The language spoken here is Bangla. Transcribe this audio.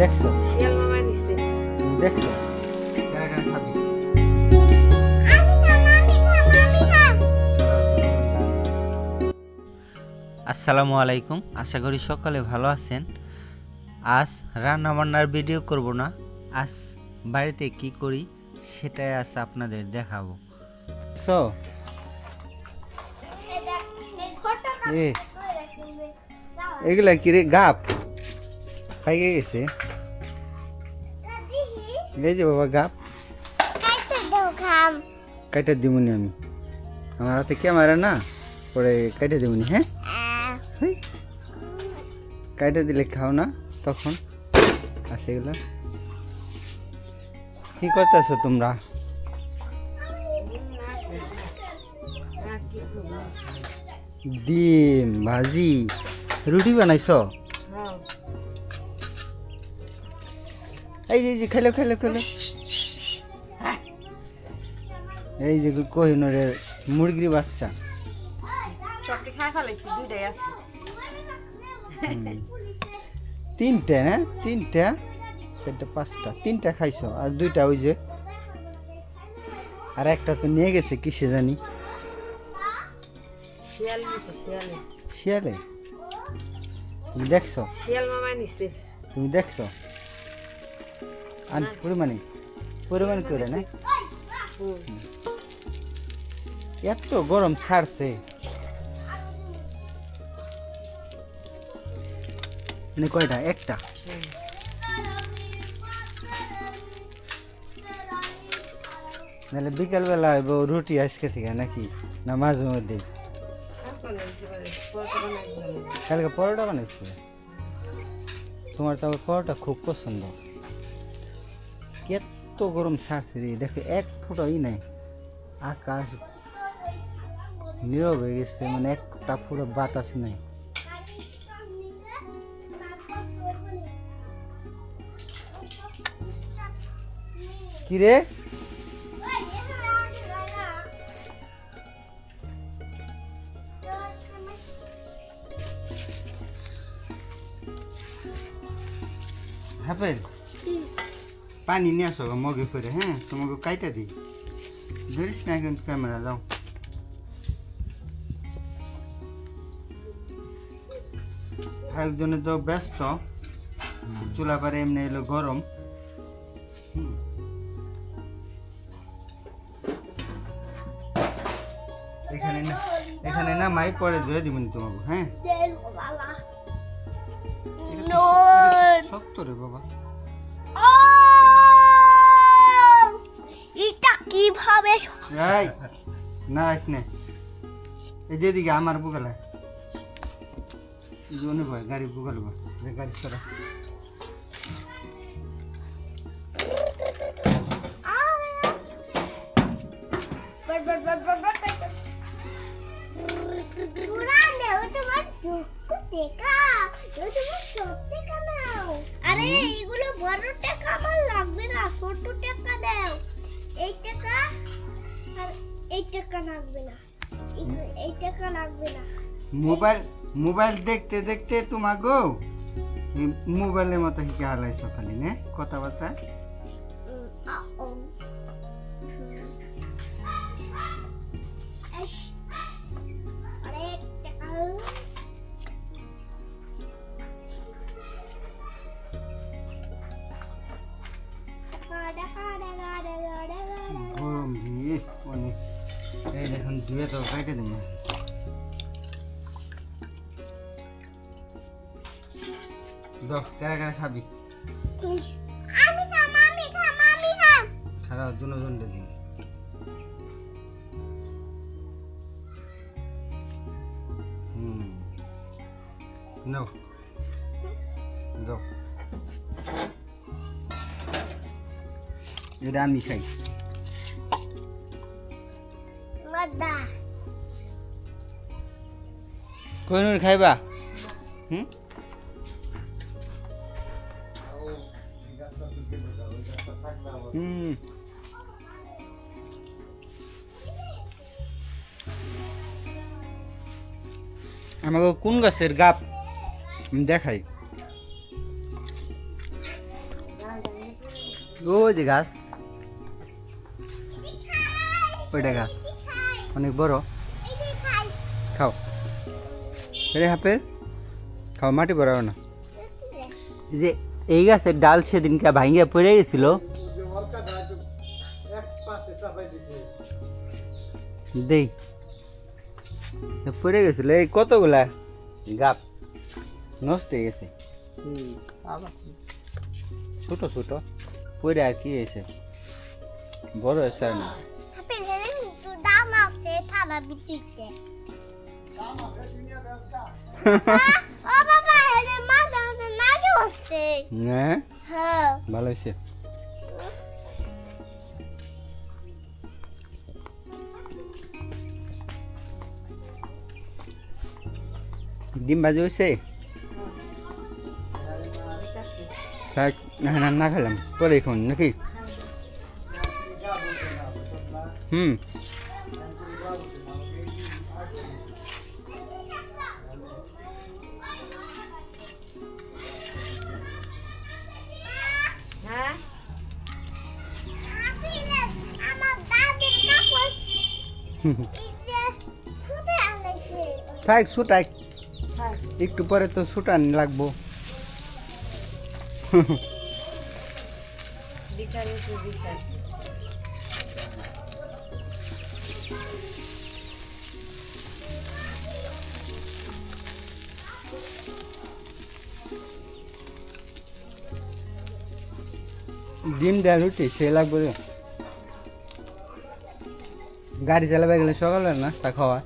দেখছ? শিয়াল মামা নিছে। দেখছ? কারা কারা খাবি আসসালামু আলাইকুম। আশা করি সকালে ভালো আছেন। আজ রান্না বান্নার ভিডিও করব না। আজ বাড়িতে কি করি সেটাই আজ আপনাদের দেখাবো। সো এগুলা কি রে? গাপ। খাইয়ে গেছে। এই যে বাবা গাপ কাইটা দিবনি আমি। আমার হাতে ক্যামেরা না পরে কাইটা দিবনি হ্যাঁ। কাইটা দিলে খাও না তখন। আছে এগুলো কি করতেছো তোমরা। ডিম ভাজি রুটি বানাইছ? এই যে যে খেলো খেলো খেলো। এই যে কোহিনুরের মুরগির বাচ্চা। চপটি দুইটাই আছে। তিনটা না তিনটা। চারটা পাঁচটা। তিনটা খাইছো আর দুইটা ওই যে আর একটা তো নিয়ে গেছে কিসে জানি। শিয়ালে? শিয়ালে দেখছ? শিয়াল মামা নিছে। তুমি দেখছ? আন, পরিমাণে, পরিমাণ করে না। এত গরম ছাড়ছে। মানে কয়টা? একটা। নাহলে বিকালবেলা হইব রুটি আজকে থেকে নাকি? না মাঝে মধ্যে। কালকে পরোটা বানাইছে। তোমার তো পরোটা খুব পছন্দ। এত গরম ছাড়ছে রে। দেখো, এক ফুটাই নাই। আকাশ নীরব হয়ে গেছে মানে একটা ফুটো বাতাস নাই। কি রে? হাফেজ? পানি নিয়ে আসো মগে করে হ্যাঁ? তোমাকে কাইটা দিই। ধরিস না কিন্তু ক্যামেরা দাও আরেকজনে তো ব্যস্ত। চুলা পারে এমনি এলো গরম। এখানে না এখানে না মাই পরে ধুয়ে দিবেন তোমাকে হ্যাঁ? শক্ত রে বাবা। কীভাবে এই নারাইস নে এই যেদিকে আমার বুকালে জোনে ভয় গাড়ি বুকাল বা যে গাড়ি সরা পুরানে ও তোমার দুঃখ টেকা ও তোমার সব টেকা নাও আরে এগুলো বড় টাকা আমার লাগবে না ছোট টাকা দাও এই টাকা আর এই টাকা লাগবে না। এই- টাকা লাগবে না। মোবাইল মোবাইল দেখতে দেখতে তোমাগো মোবাইলের মতো হিকে হালাইছো খালি, না? কথাবার্তা? দুয়ে তো কাইটে দিন দাও কারা কারা খাবি খারাপ দুজন দিন হুম নাও দাও এটা আমি মদা খাইবা? হুম? হুম। আমাকে কোন গাছের গাপ? দেখাই। ওই যে গাছ। ওইটা গাছ। অনেক বড়। খাও। রে হাফেজ, খাও, মাটি পড়াও না। যে এই গাছের ডাল সেদিনকে ভাঙ্গিয়া পড়ে গেছিল। দেই পড়ে গেছিল। এই কতগুলা গাপ নষ্ট হয়ে গেছে? ছোট ছোট। পড়ে আর কি হয়েছে? বড় হয়েছে না? হ্যাঁ হ্যাঁ। ভালো হয়েছে। ডিম বাজে হয়েছে? থাক, না না না খেলাম। পরে এখন নাকি? হুম। থাক ছুটাই একটু পরে তো ছুটান লাগবো। ডিম দেওয়া রুটি সে লাগবে। গাড়ি চালাবে গেলে সকালে নাস্তা খাওয়া।